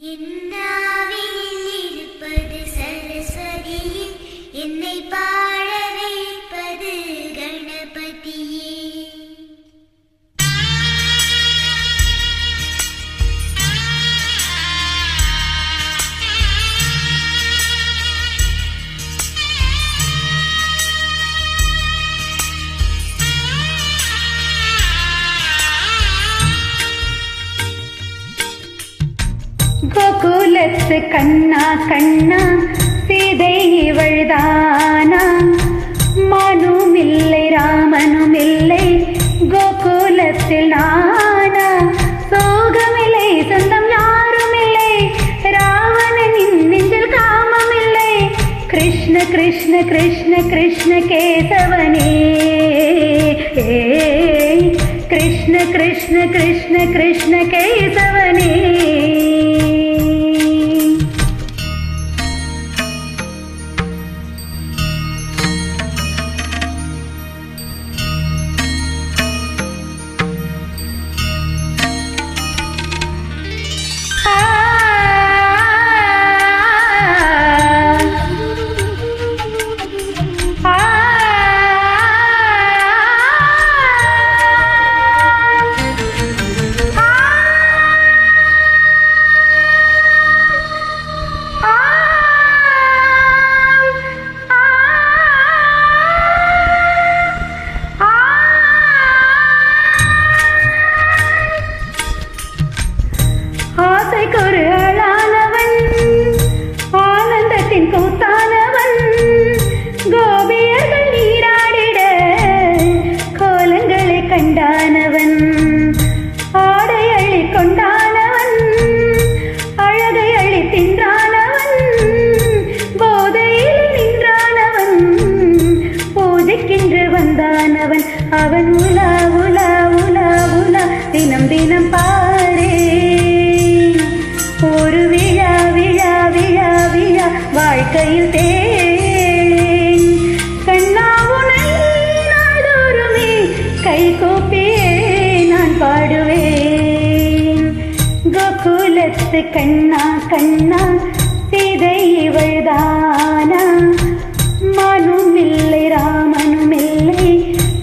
என்ன கோகுலத்து கண்ணா கண்ணா சீதை இவள்தானா? மனும் இல்லை ராமனும் இல்லை கோகுலத்தில் நானா? சோகமில்லை சொந்தம் யாரும் இல்லை ராவணனின் நெஞ்சில் காமம் இல்லை கிருஷ்ண கிருஷ்ண கிருஷ்ண கிருஷ்ண கேசவனே. கிருஷ்ண கிருஷ்ண கிருஷ்ண கிருஷ்ண கேசவனே. മനസ്സ് കണ്ണാ കണ്ണാ സീതയിവൾദാന മനുമില്ലേ രാമനുമില്ലേ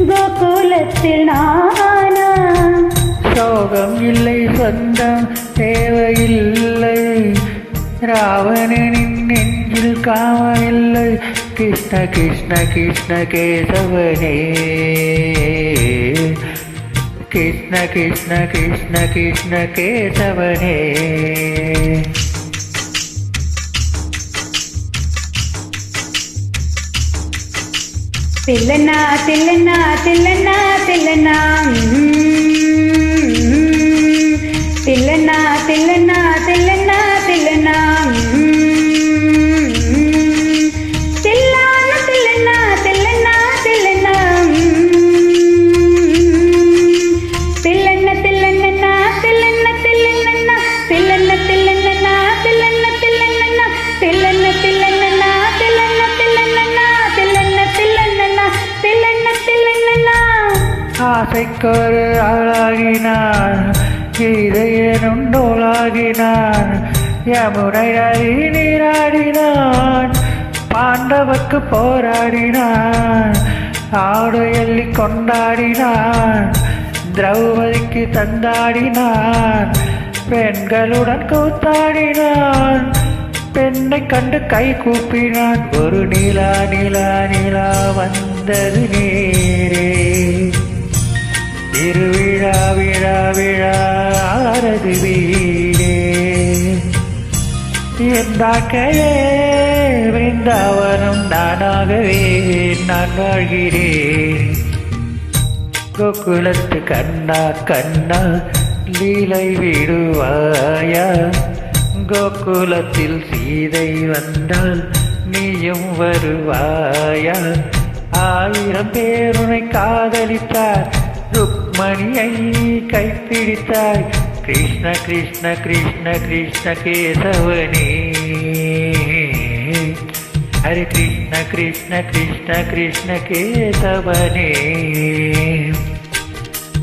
ഗോകുലത്തിൽ നാന சோகம் இல்லை சொந்தம் தேவையில்லை ராவணனின் நெஞ்சில் காமமில்லை கிருஷ்ண கிருஷ்ண கிருஷ்ண கேசவனே కృష్ణ కృష్ణ కృష్ణ కృష్ణ కేశవనే. తెల్లనా తెల్లనా తెల్లనా తెల్లనా ஆசைக்கொரு ஆளாகினான் கீதையனும் நூலாகினான் யமுனை நதி நீராடினான். பாண்டவர்க்கு போராடினான் ஆடு எள்ளி கொண்டாடினான் திரௌபதிக்கு தந்தாடினான் பெண்களுடன் கூத்தாடினான். பெண்ணை கண்டு கை கூப்பினான். ஒரு நிலா நிலா நிலா வந்தது நேரே. திருவிழா விழா விழா ஆரது வீடே. எந்தாக்கையே பிருந்தாவனம் நானாகவே நான் வாழ்கிறேன். கோகுலத்து கண்ணா கண்ணா லீலை விடுவாயா? கோகுலத்தில் சீதை வந்தால் நீயும் வருவாயா? ஆயிரம் பேருனை காதலித்தார். மணியை கைப்பிடித்தாய். கிருஷ்ண கிருஷ்ண கிருஷ்ண கிருஷ்ண கேசவனே. ஹரி கிருஷ்ண கிருஷ்ண கிருஷ்ண கிருஷ்ண கேசவனே.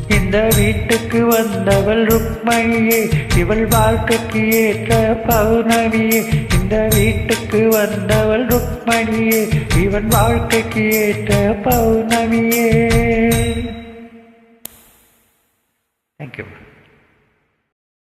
இந்த வீட்டுக்கு வந்தவள் ருக்மணியே இவள் வாழ்க்கைக்கு ஏற்ற பௌர்ணமியே இந்த வீட்டுக்கு வந்தவள் ருக்மணியே இவன் வாழ்க்கைக்கு ஏற்ற பௌர்ணமியே